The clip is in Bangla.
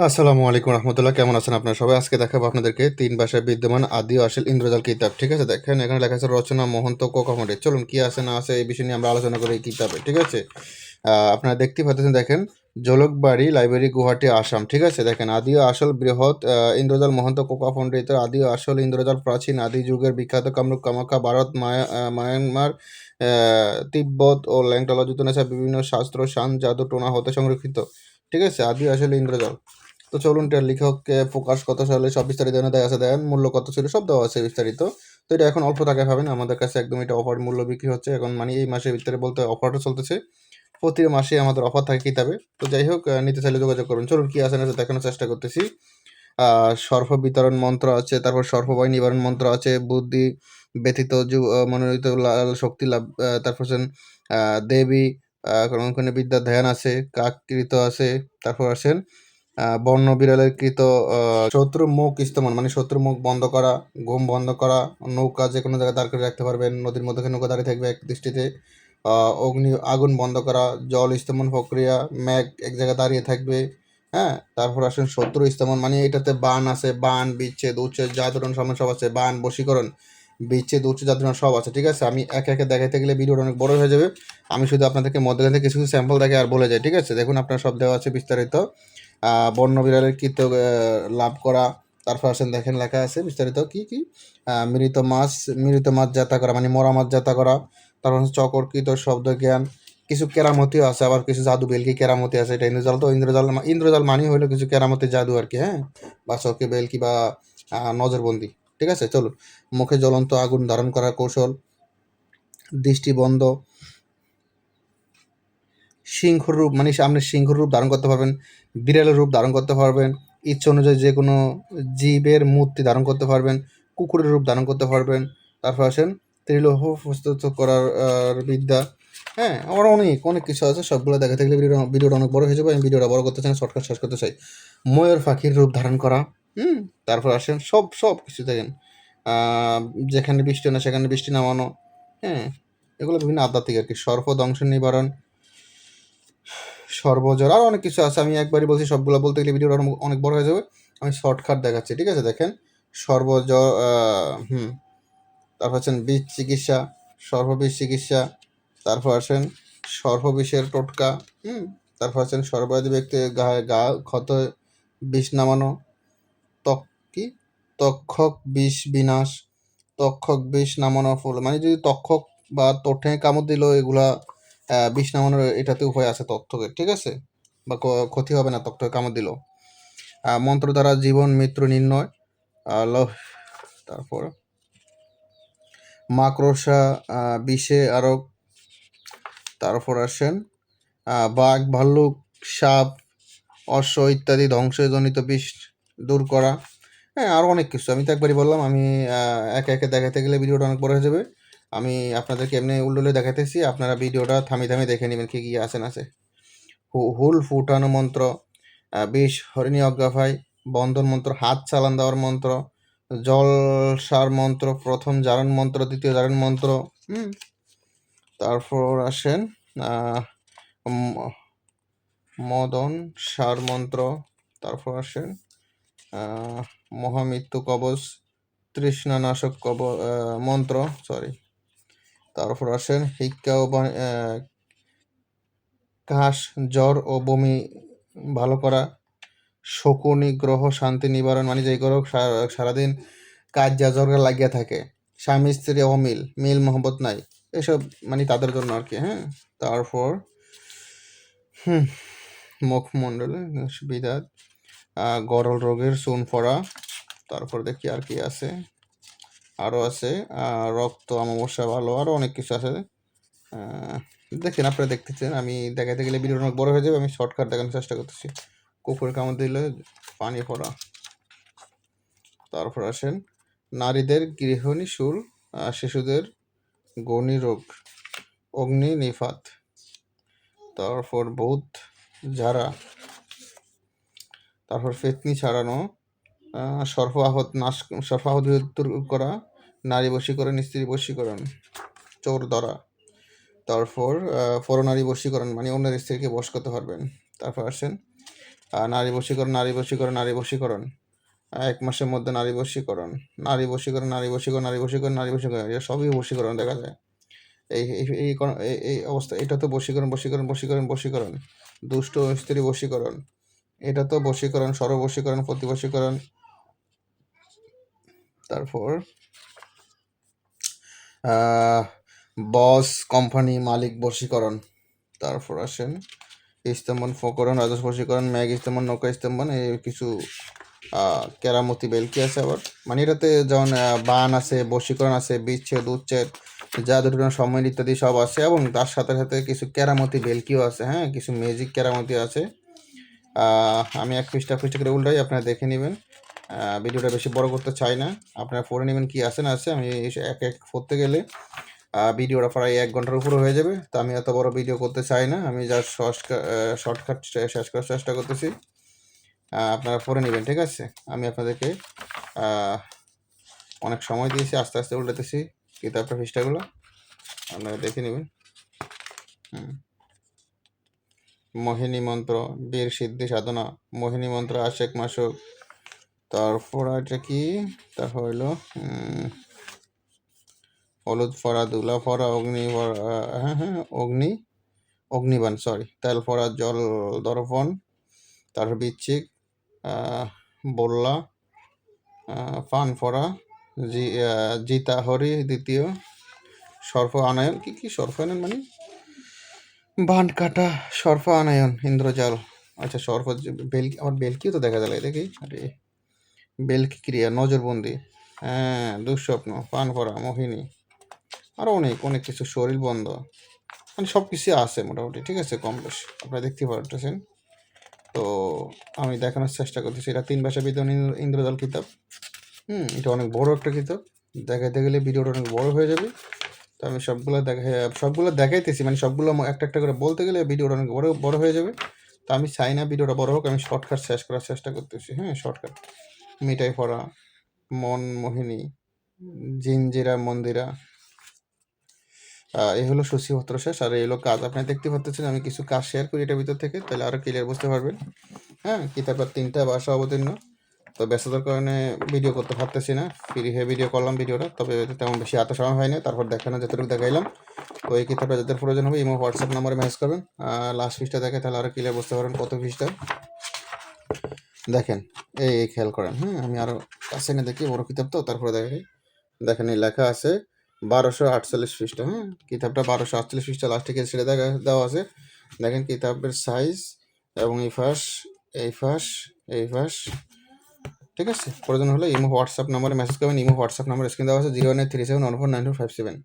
আসসালামু আলাইকুম রহমতুল্লাহ। কেমন আছেন আপনারা সবাই? আজকে দেখাবো আপনাদেরকে তিন ভাষায় বিদ্যমান আদি আসল ইন্দ্রজাল কিতাব। ঠিক আছে, দেখেন, এখানে লেখা আছে রচনা, মহন্ত, কোকামডে। চলুন, কি আছে, না আছে, এই বিষয় নিয়ে আমরা আলোচনা করি এই কিতাবে। ঠিক আছে? আপনারা দেখতে পাচ্ছেন, দেখেন, জলকবাড়ি লাইব্রেরি, গুয়াহাটি, আসাম। ঠিক আছে, দেখেন, আদি আসল বৃহৎ ইন্দ্রজাল, মহন্ত কোকা পণ্ডিত আদি আসল ইন্দ্রজাল প্রাচীন, আদি যুগের বিখ্যাত কামরূপ, কামাখ্যা, ভারত, মায়া- মায়ানমার তিব্বত ও ল্যাংটলজিত বিভিন্ন শাস্ত্র, শান, জাদু, টোনা, হতে সংরক্ষিত। ঠিক আছে, আদি আসল ইন্দ্রজাল। তো চলুন এটার লেখককে প্রকাশ কত সালে সব বিস্তারিত দেওয়া আছে। দেন মূল্য কত ছিল? সব দেওয়া আছে বিস্তারিত। তো এটা এখন অল্প টাকায় পাবেন আমাদের কাছে একদম এটা অফার মূল্য বিক্রি হচ্ছে। এখন মানে এই মাসের ভিতরে বলতে অফারটা চলতেছে। প্রতি মাসে আমাদের অফার থাকে কিতাবে। তো যাই হোক নিতে চাইলে যোগাযোগ করুন। চলুন কি আছে না দেখানোর চেষ্টা করতেছি। সর্প বিতরণ মন্ত্র আছে তারপর সর্পভয় নিবারণ মন্ত্র আছে বুদ্ধি ব্যতীত মনোনীত শক্তি লাভ তারপর আহ, দেবী ওখানে বিদ্যা ধ্যান আছে কাককৃত আছে তারপর আছেন বন্য বিড়ালের কৃত শত্রু মুখ স্তমন মানে শত্রু মুখ বন্ধ করা, ঘুম বন্ধ করা, নৌকা যে কোনো জায়গায় দাঁড় করে রাখতে পারবেন, নদীর মধ্যে নৌকা দাঁড়িয়ে থাকবে এক দৃষ্টিতে অগ্নি, আগুন বন্ধ করা, জল স্তমন প্রক্রিয়া ম্যাগ এক জায়গায় দাঁড়িয়ে থাকবে হ্যাঁ? তারপর আসেন শত্রু স্তমন মানে এটাতে বান আছে, বান, বিচ্ছেদ, উচ্ছেদ জাদুরণ সমান সব আছে, বান, বশীকরণ, বিচ্ছেদ, উচ্ছেদ জাদুরণ সব আছে, ঠিক আছে? আমি একে একে দেখাইতে গেলে ভিডিওটা অনেক বড় হয়ে যাবে। আমি শুধু আপনাদেরকে মধ্যখান থেকে কিছু কিছু স্যাম্পল দেখে আর বলে যাই, ঠিক আছে? দেখুন, আপনার সব দেওয়া আছে বিস্তারিত। বন্য বিড়ালের কৃত লাভ করা। তারপর আসেন দেখেন লেখা আছে, বিস্তারিত কি কি? মৃত মাছ মৃত মাছ যাতা করা মানে মরা মাছ যাতা করা। তারপর চকরকৃত শব্দ জ্ঞান কিছু কেরামতিও আছে, আবার কিছু জাদু বেলকি কেরামতি আছে, এটা ইন্দ্রজাল তো, ইন্দ্রজাল ইন্দ্রজাল মানি হলো কিছু কেরামতি জাদু আর কি হ্যাঁ? বা চকে বেলকি বা নজরবন্দি। ঠিক আছে? চলুন। মুখে জ্বলন্ত আগুন ধারণ করার কৌশল। দৃষ্টি বন্ধ। সিংহর রূপ মানে আপনি সিংহর রূপ ধারণ করতে পারবেন, বিড়ালের রূপ ধারণ করতে পারবেন, ইচ্ছা অনুযায়ী যে কোনো জীবের মূর্তি ধারণ করতে পারবেন, কুকুরের রূপ ধারণ করতে পারবেন, তারপর আসেন ত্রিলোহ প্রস্তুত করার বিদ্যা। হ্যাঁ আমার অনেক অনেক কিছু আছে, সবগুলো দেখা থাকলে ভিডিও ভিডিওটা অনেক বড় হয়ে যাবে, আমি ভিডিওটা বড় করতে চাই শর্টকাট শেষ করতে চাই। ময়ূর পাখির রূপ ধারণ করা, হুম, তারপর আসেন সব সব কিছু দেখেন। যেখানে বৃষ্টি না, সেখানে বৃষ্টি নামানো হ্যাঁ এগুলো বিভিন্ন আধ্যাত্মিক আর কি, সর্প দংশ নিবারণ সর্বজর। আরও অনেক কিছু আছে। আমি একবারই বলছি, সবগুলো বলতে গেলে ভিডিওটা অনেক- বড় হয়ে যাবে। আমি শর্টকাট দেখাচ্ছি, ঠিক আছে? দেখেন, সর্বজর হুম। তারপর আছেন বীজ চিকিৎসা, সর্ববিষ চিকিৎসা, তারপর আছেন সর্ববিষের টোটকা, হুম। তারপর আছেন সর্বাধি ব্যক্তি, গায়ে গা, ক্ষত, বিষ নামানো তক কি? তক্ষক বিষ বিনাশ তক্ষক বিষ নামানো ফুল। মানে যদি তক্ষক বা তোঠে কামড় দিল, এগুলা বিষ নামানোর এটাতে উপায় আছে তক্ষকের ঠিক আছে? বা ক্ষতি হবে না তক্ষকে কামড় দিল মন্ত্র দ্বারা জীবন মৃত্যু নির্ণয় আহ, ল- তারপর মাকড়সা বিষে আরও তারপর আসেন বাঘ ভাল্লুক সাপ অশ্ব ইত্যাদি ধ্বংসজনিত বিষ দূর করা। হ্যাঁ আরও অনেক কিছু। আমি তো একবারই বললাম আমি একে একে দেখাতে গেলে ভিডিওটা অনেক বড় হয়ে যাবে। আমি আপনাদেরকে এমনি উল্টোলে দেখাতেছি আপনারা ভিডিওটা থামি থামি দেখে নেবেন কি কি আছে না আছে। হুল ফুটানো মন্ত্র বিষ, হরিণী অজ্ঞাভাই বন্ধন মন্ত্র, হাত চালান দেওয়ার মন্ত্র, জল সার মন্ত্র, প্রথম জারণ মন্ত্র, দ্বিতীয় জারণ মন্ত্র তারপর আসেন মদন সার মন্ত্র, তারপর আসেন মহামৃত্যু কবচ, তৃষ্ণানাশক কব মন্ত্র সরি তারপর আসেন হিক্কা ও কাশ জ্বর ও বমি, ভালো করা, শকুনি, গ্রহ, শান্তি, নিবারণ মানে যে গ্রহ সারাদিন কাজ যা জ্বর লাগিয়ে থাকে। স্বামী, স্ত্রী, অমিল, মিল, মোহব্বত নাই। এসব মানে তাদের জন্য আর কি হ্যাঁ? তারপর, হুম, মুখমণ্ডলে, বিদাত গরল রোগের চুন পড়া, তারপর দেখি আর কি আছে। আরও আছে। রক্ত, অমাবস্যা ভালো আরও অনেক কিছু আছে। দেখেন, আপনারা দেখতেছেন, আমি দেখাতে গেলে ভিডিও অনেক বড় হয়ে যাবে, আমি শর্টকাট দেখানোর চেষ্টা করতেছি। কুকুর কামড় দিলে পানি পড়া। তারপর আসেন, নারীদের গৃহিণী সুর শিশুদের গণি রোগ, অগ্নি নিফাত তারপর ভূত ঝাড়া তারপর ফেতনি ছাড়ানো সর্বাহত নাশ সর্বাহত করা, নারী বশীকরণ, স্ত্রী বশীকরণ, চোর ধরা। তারপর পরনারী বশীকরণ মানে অন্যের স্ত্রীকে বশ করতে পারবেন। তারপর আসেন নারী বশীকরণ নারী বশীকরণ নারী বশীকরণ। এক মাসের মধ্যে নারী বশীকরণ নারী বশীকরণ নারী বশীকরণ নারী বশীকরণ নারী বশীকরণ এটা সবই বশীকরণ দেখা যায়। এই, এই- এই অবস্থা, এটা তো বশীকরণ বশীকরণ বশীকরণ বশীকরণ। দুষ্ট স্ত্রী বশীকরণ। এটা তো বশীকরণ, সর্ববশীকরণ, প্রতিবশীকরণ তারপর বস কোম্পানি মালিক, বশীকরণ। তারপর আসেন স্তম্ভন ফকরণ রাজস্ব বশীকরণ, ম্যাগ স্তম্ভন নৌকা স্তম্ভন এই কিছু কেরামতি, বেলকি আছে আবার। মানে এটাতে যেমন বান আছে, বশীকরণ আছে বিচ্ছেদ উচ্ছেদ জাদুটনা সম্মান ইত্যাদি সব আছে এবং তার সাথে সাথে কিছু কেরামতি, বেলকিও আছে হ্যাঁ কিছু ম্যাজিক কেরামতি আছে। আমি এক পৃষ্ঠা পৃষ্ঠা করে উল্টাই, আপনারা দেখে নেবেন। ভিডিওটা বেশি বড় করতে চাই না। আপনারা পড়ে নেবেন কি আছে না আছে, আমি এক এক পড়তে গেলে ভিডিওটা প্রায় এক ঘণ্টার উপরে হয়ে যাবে। তো আমি এত বড় ভিডিও করতে চাই না, আমি জাস্ট শর্টকাট শেষ করার চেষ্টা করতেছি। আপনারা পড়ে নেবেন, ঠিক আছে? আমি আপনাদেরকে অনেক সময় দিয়েছি, আস্তে আস্তে উল্টাতেছি কিতাবটা, পৃষ্ঠাগুলো। আপনারা দেখে নেবেন। মোহিনী মন্ত্র, বীর সিদ্ধি সাধনা, মোহিনী মন্ত্র, আশেক মাসুক তারপর এটা কি? তারপর হইল হলুদ ফরা দুলা ফরা অগ্নি হ্যাঁ হ্যাঁ অগ্নি, অগ্নিবাণ সরি তেল ফরা জল দর্পণ, তারপর বিচ্ছিক বল্লা পান ফরা জি জিতা হরি দ্বিতীয়, সর্প আনায়ন, কি কি সর্প আনায়ন মানে? বান কাটা, সর্প আনায়ন, ইন্দ্রজাল আচ্ছা সর্প যে- বেলকি আমার বেলকিও তো দেখা যায় দেখি, আরে বেলকি ক্রিয়া, নজরবন্দি। হ্যাঁ দুঃস্বপ্ন, পান ভরা মোহিনী। আরও অনেক অনেক কিছু, শরীর বন্ধ। মানে সব কিছুই আছে মোটামুটি, ঠিক আছে, কম বেশ। আপনারা দেখতে পারতেছেন। তো আমি দেখানোর চেষ্টা করতেছি, এটা তিন ভাষা বিদ্যমান ইন্দ্র- ইন্দ্রজাল কিতাব। হুম, এটা অনেক বড় একটা কিতাব। দেখাইতে গেলে ভিডিওটা অনেক বড় হয়ে যাবে। তো আমি সবগুলো দেখা, সবগুলো দেখাইতেছি মানে সবগুলো একটা একটা করে বলতে গেলে ভিডিওটা অনেক বড় বড় হয়ে যাবে। তো আমি চাই না ভিডিওটা বড় হোক, আমি শর্টকাট শেষ করার চেষ্টা করতেছি। হ্যাঁ শর্টকাট মিঠাই পড়া, মন মোহিনী জিনজিরা মন্দিরা। এই হলো সূচিপত্র শেষ, আর এই হলো কাজ। আপনি দেখতে পাচ্ছেন, আমি কিছু কাজ শেয়ার করি এটার ভিতর থেকে, তাহলে আরও ক্লিয়ার বুঝতে পারবেন। হ্যাঁ কিতাবের তিনটা ভাষা অবতীর্ণ। তো ব্যস্ততার কারণে ভিডিও করতে পারতেছি না। ফ্রি হয়ে ভিডিও করলাম ভিডিওটা তবে তেমন বেশি এত সময় হয় না তারপর দেখানো যতটুকু দেখাইলাম, তো এই কিতাবটা যাদের প্রয়োজন হবে, ইমো, হোয়াটসঅ্যাপ নাম্বারে মেসেজ করবেন। লাস্ট পিসটা দেখে তাহলে আরও ক্লিয়ার বুঝতে পারবেন কত পিসটা দেখেন এই খেয়াল করেন হ্যাঁ আমি আরও কাছে এনে দেখি, বড় কিতাব তো, তারপরে দেখাই দেখেন লেখা আছে বারোশো আটচল্লিশ পৃষ্ঠা হ্যাঁ কিতাবটা বারোশো আটচল্লিশ পৃষ্ঠা লাস্টে ছেড়ে দেখা, দেওয়া আছে, দেখেন কিতাবের সাইজ এবং এই ফাঁস এই ফাঁস এই ফাঁস, ঠিক আছে, প্রয়োজন হলে ইমো হোয়াটসঅ্যাপ নাম্বারে মেসেজ করবেন, ইমো হোয়াটসঅ্যাপ নাম্বার স্ক্রিন দেওয়া আছে zero nine three seven one four nine two five seven